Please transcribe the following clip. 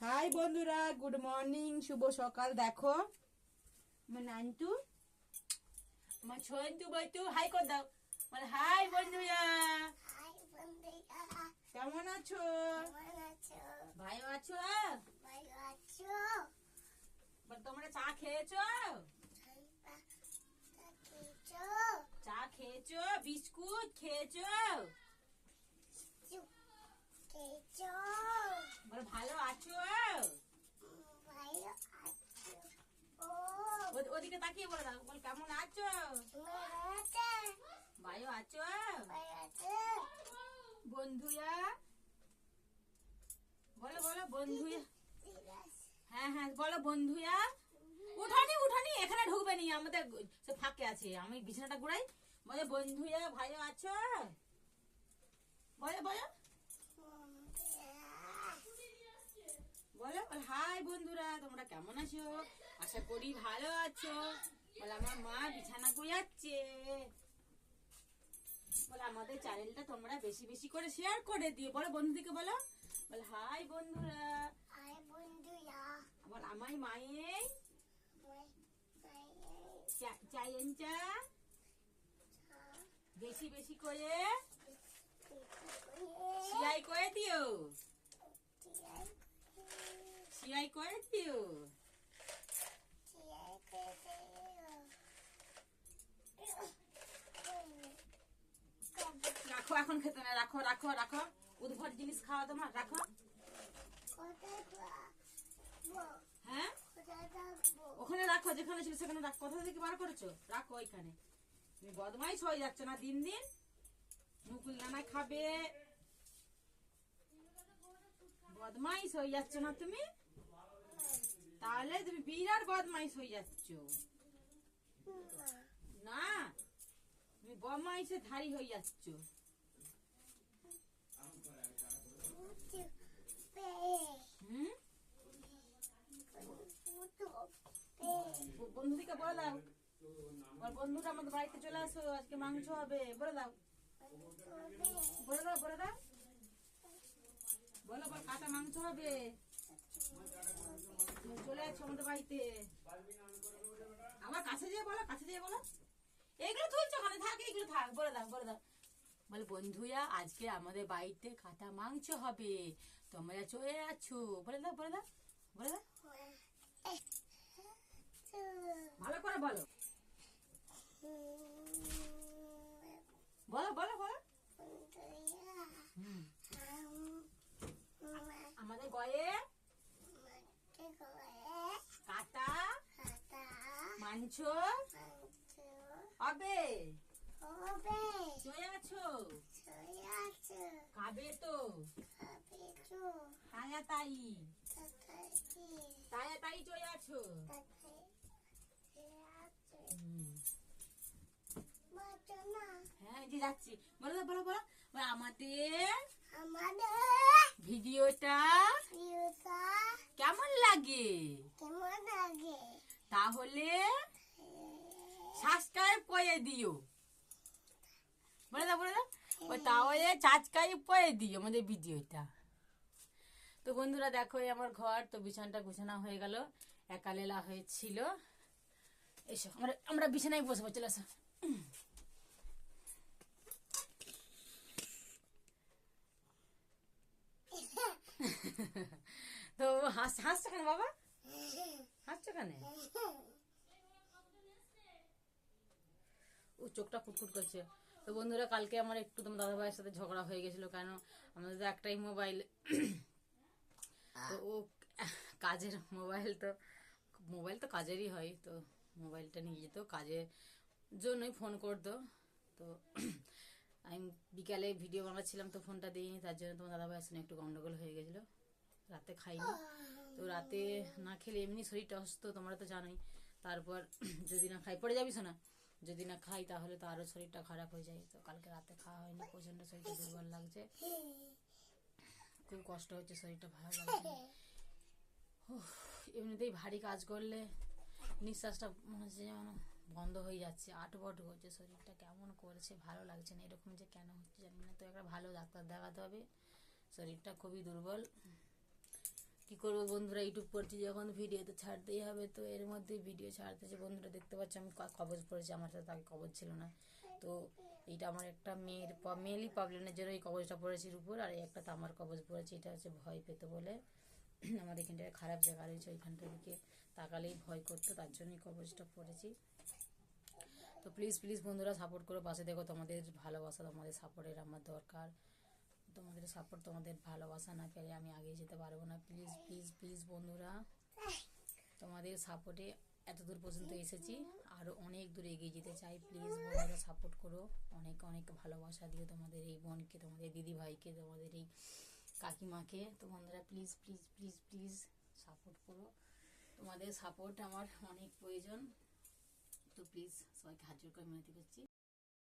High বন্ধুরা good morning শুভ সকাল দেখো। আমার নান্টু আমার ছয়ন্তু বইতু হাই কর দাও। মানে হাই বন্ধুরা। কেমন আছো? ভালো আছো? তোমরা চা খেয়েছো? চা খেয়েছো? বিস্কুট খেয়েছো? ভালো আছো ভালো আছো ও ওদিকে তাকিয়ে বলে দাও। বল, কেমন আছো? ভাইও আছো? বন্ধুরা বলো বলো, বন্ধুয়া। হ্যাঁ হ্যাঁ বলো, বন্ধুয়া। উঠানি উঠানি, এখানে ঢুকবে নি। আমাদের সে ফাঁকে আছে। আমি বিছানাটা ঘুরাই। বলে, বন্ধুয়া, ভাইও আছো? বলো বলো। বলো হাই বন্ধুরা তোমরা কেমন আছো? আশা করি ভালো আছো। বলে আমার মা বিছানা গুড়াচ্ছে বলে আমাদের চ্যানেলটা তোমরা বেশি বেশি করে শেয়ার করে দিও। বলো বন্ধুদিকে বলো। বলে হাই বন্ধুরা। হাই বন্ধুরা। বল আমার মাই চাইনটা বেশি বেশি করে দিও সিয়াই করে দিও রাখো, এখন খেতে না, রাখো রাখো রাখো। উদ্ভট জিনিস খাওয়া তোমার, রাখো। হ্যাঁ? ওখানে রাখো, যেখানে ছিল সেখানে রাখো। কোথা থেকে বার করেছ? রাখো ওইখানে। তুমি বদমাইশ হয়ে যাচ্ছে না দিন দিন। মুকুল নানা খাবে। বদমাইশ হয়ে যাচ্ছে না তুমি? তাহলে তুমি বিরাট বদমাইশ হয়ে যাচ্ছ। না, তুমি বদমাইশে ধারি হয়ে যাচ্ছ। বন্ধুদিকে বলে দাও। বল, বন্ধুরা, আমাদের বাড়িতে চলে আসো, আজকে মাংস হবে। বলে দাও। বলে দাও বলে দাও। বলো, বল কাটা মাংস হবে। চলে আসো আমাদের বাড়িতে। আমার কাছে যেয়ে বলো, কাছে যেয়ে বলো। এগুলো তুলছো ওখানে থাক, এগুলো থাক, বলে দাও বলে দাও। বলে, বন্ধুরা, আজকে আমাদের বাড়িতে কাটা মাংস হবে। তোমরা চলে আছো বলে দাও বলে দাও বলে দাও। ভালো করে বলো। বলো বলো বলো হুম। আমাদের গয়ে কাটা মাংস হবে। চলে আছো? খাবে তো? তায়া তাই তায়া তাই চলে আছো? হ্যাঁ যে যাচ্ছি। বলো তো, বলো বলো। বলো, আমাদের আমাদের ভিডিওটা ভিডিওটা কেমন লাগে? কেমন লাগে? তাহলে সাবস্ক্রাইব করে দিও। বলে দাও বলে দাও। ওই তাহলে সাবস্ক্রাইব করে দিও আমাদের ভিডিওটা তো বন্ধুরা, দেখো আমার ঘর, তো বিছানাটা গুছানো হয়ে গেল। একালেলা হয়েছিল। এসো, আমরা আমরা বিছানায় বসবো, চলে আসো। তো হাস, হাসছো কেন বাবা? হাসছো কেন ও চোখটা ফুটফুট করছে। তো বন্ধুরা, কালকে আমার একটু তোমার দাদা ভাইয়ের সাথে ঝগড়া হয়ে গেছিল, কেন? আমাদের তো একটাই মোবাইল তো ও কাজের মোবাইল তো মোবাইল তো কাজেরই হয়, তো মোবাইলটা নিয়ে যেত কাজের জন্যই ফোন করতো। তো আমি বিকালে ভিডিও বানাচ্ছিলাম, তো ফোনটা দিইনি, তার জন্য তোমার দাদা ভাইয়ের সঙ্গে একটু গন্ডগোল হয়ে গেছিল। রাতে খাইনি। তো রাতে না খেলে এমনি শরীরটা অসুস্থ, তোমরা তো জানোই। তারপর যদি না খাই, পড়ে যাবি না যদি না খাই তাহলে তো আরও শরীরটা খারাপ হয়ে যায়। তো কালকে রাতে খাওয়া হয়নি প্রচণ্ড শরীরটা দুর্বল লাগছে। খুব কষ্ট হচ্ছে, শরীরটা ভালো লাগছে। এমনিতেই ভারী কাজ করলে নিঃশ্বাসটা মনে হচ্ছে যেন বন্ধ হয়ে যাচ্ছে, আটবট হচ্ছে শরীরটা, কেমন করছে, ভালো লাগছে না। এরকম যে কেন হচ্ছে জানি না। তো একটা ভালো ডাক্তার দেখাতে হবে, শরীরটা খুবই দুর্বল। কি করব বন্ধুরা ইউটিউব করছি যখন ভিডিও তো ছাড়তেই হবে। তো এর মধ্যে ভিডিও ছাড়তেছে বন্ধুরা দেখতে পাচ্ছি, আমি কবজ পড়েছি, আমার সাথে আগে কবজ ছিল না। তো এইটা আমার একটা মেয়ের মেয়েলি প্রবলেমের জন্য এই কবজটা পড়েছি এর উপর আর একটা তামার কবজ পড়েছি, এটা হচ্ছে ভয় পেতো বলে। আমার এখানটা খারাপ জায়গা রয়েছে ওইখানটার দিকে তাকালেই ভয় করতো, তার জন্যই কবজটা পড়েছি। তো প্লিজ প্লিজ বন্ধুরা সাপোর্ট করে পাশে দেখো, তোমাদের ভালোবাসা, তোমাদের সাপোর্টের আমার দরকার। তোমাদের সাপোর্ট তোমাদের ভালোবাসা না পেলে আমি আগে যেতে পারব না। প্লিজ প্লিজ প্লিজ বন্ধুরা, তোমাদের সাপোর্টে এত দূর পর্যন্ত এসেছি আরও অনেক দূর এগিয়ে যেতে চাই। প্লিজ বন্ধুরা সাপোর্ট করো। অনেক অনেক ভালোবাসা দিও তোমাদের এই বোনকে, তোমাদের দিদি ভাইকে, তোমাদের এই কাকিমাকে। তো বন্ধুরা please please please please support করো। তোমাদের সাপোর্ট আমার অনেক প্রয়োজন। তো প্লিজ সবাইকে হাত জোর করে মিনতি করছি।